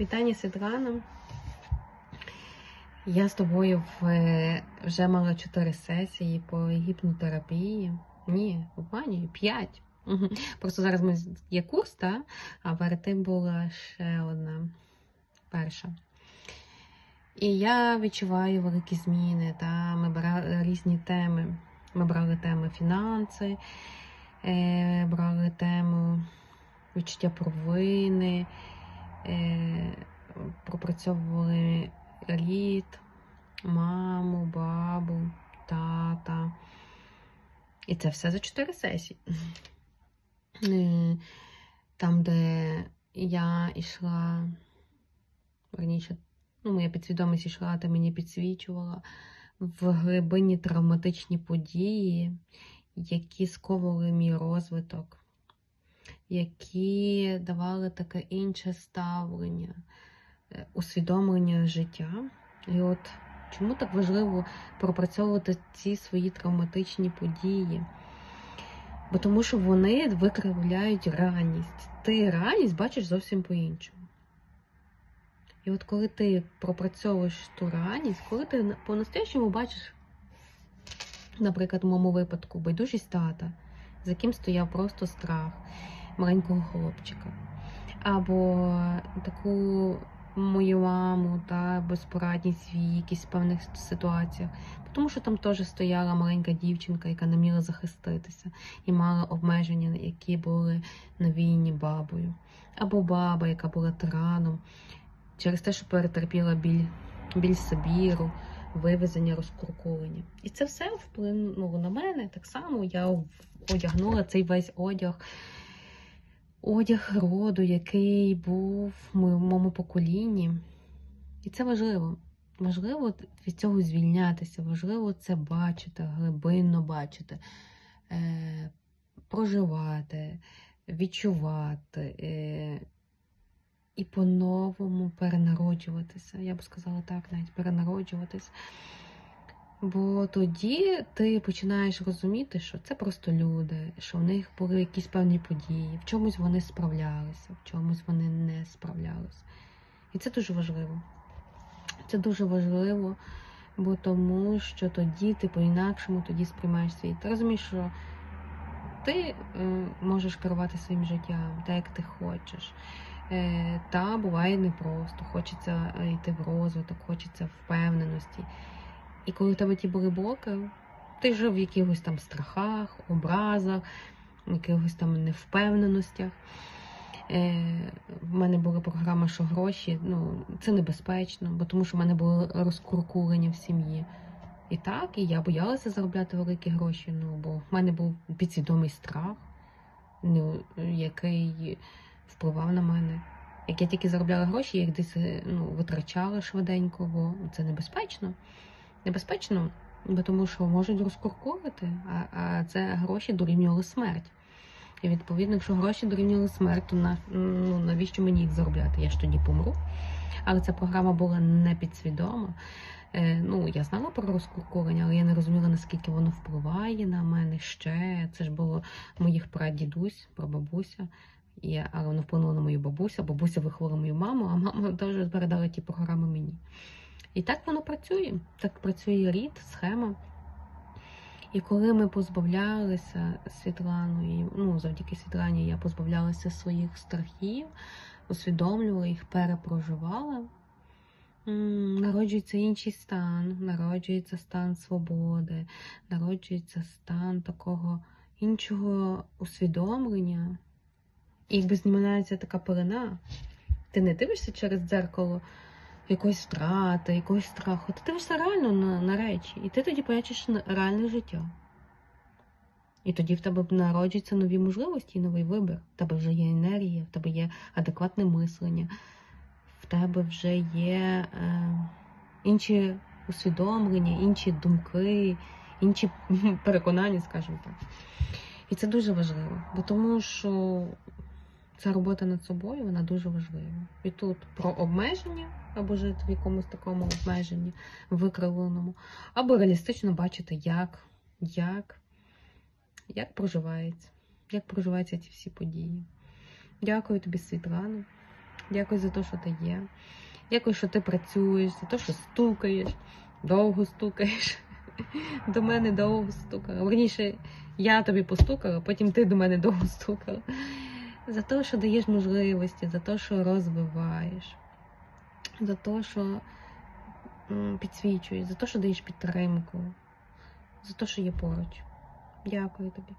Вітання, Світлана. Я з тобою е, вже мала чотири сесії по гіпнотерапії. Ні, обманюю, п'ять. Просто зараз ми є курс, та? а перед тим була ще одна перша. І я відчуваю великі зміни. Та? Ми брали різні теми. Ми брали теми фінанси, е, брали тему відчуття провини, пропрацьовували рід, маму, бабу, тата. І це все за чотири сесії. Е, Там, де я йшла, верніше, ну, моя підсвідомість йшла, та мені підсвічувала в глибині травматичні події, які сковували мій розвиток, які давали таке інше ставлення, е, усвідомлення життя. І от чому так важливо пропрацьовувати ці свої травматичні події? Бо тому що вони викривляють реальність. Ти реальність бачиш зовсім по-іншому. І от коли ти пропрацьовуєш ту реальність, коли ти по-настоящему бачиш, наприклад, в моєму випадку, байдужість тата, за яким стояв просто страх маленького хлопчика, або таку мою маму та безпорадність в якихось певних ситуаціях. Тому що там теж стояла маленька дівчинка, яка не міла захиститися і мала обмеження, які були навіяні бабою. Або баба, яка була тираном, через те, що перетерпіла біль, біль Сибіру, вивезення, розкуркулення. І це все вплинуло на мене. Так само я одягнула цей весь одяг, одяг роду, який був в моєму поколінні. І це важливо. Важливо від цього звільнятися, важливо це бачити, глибинно бачити, е, проживати, відчувати е, і по-новому перенароджуватися. Я б сказала так, навіть перенароджуватися. Бо тоді ти починаєш розуміти, що це просто люди, що в них були якісь певні події, в чомусь вони справлялися, в чомусь вони не справлялися. І це дуже важливо. Це дуже важливо, бо тому що тоді ти по-інакшому тоді сприймаєш світ. Ти розумієш, що ти е, можеш керувати своїм життям так, як ти хочеш. Е, та буває непросто, хочеться е, йти в розвиток, хочеться впевненості. І коли в тебе ті були блоки, ти жив в якихось там страхах, образах, якихось там невпевненостях. Е, в мене була програма, що гроші ну, це небезпечно, бо тому що в мене було розкуркулення в сім'ї. І так, і я боялася заробляти великі гроші, ну, бо в мене був підсвідомий страх, ну, який впливав на мене. Як я тільки заробляла гроші, я їх десь ну, витрачала швиденько, бо це небезпечно. Небезпечно, бо тому що можуть розкуркувати, а, а це гроші дорівнювали смерть. І відповідно, якщо гроші дорівнювали смерть, то на, ну, навіщо мені їх заробляти? Я ж тоді помру. Але ця програма була не підсвідома. Е, ну, я знала про розкуркування, але я не розуміла, наскільки воно впливає на мене ще. Це ж було моїх прадідусь, прабабуся. І, але воно вплинуло на мою бабусю. Бабуся виховала мою маму, а мама теж передала ті програми мені. І так воно працює. Так працює рід, схема. І коли ми позбавлялися Світланою, ну завдяки Світлані я позбавлялася своїх страхів, усвідомлювала їх, перепроживала, народжується інший стан, народжується стан свободи, народжується стан такого іншого усвідомлення. І якби знімається така пелена, ти не дивишся через дзеркало якоїсь втрати, якогось страху. Ти дивишся реально на, на речі, і ти тоді бачиш реальне життя. І тоді в тебе народжуються нові можливості і новий вибір. В тебе вже є енергія, в тебе є адекватне мислення, в тебе вже є е, інші усвідомлення, інші думки, інші переконання, скажімо так. І це дуже важливо, бо тому що ця робота над собою вона дуже важлива. І тут про обмеження або жити в якомусь такому обмеженні викривленому, або реалістично бачити, як, як, як проживається, як проживаються ці всі події. Дякую тобі, Світлана. Дякую за те, що ти є. Дякую, що ти працюєш, за те, що стукаєш, довго стукаєш. До мене довго стукала. Верніше, я тобі постукала, потім ти до мене довго стукала. За те, що даєш можливості, за те, що розвиваєш, за те, що підсвічуєш, за те, що даєш підтримку, за те, що є поруч. Дякую тобі.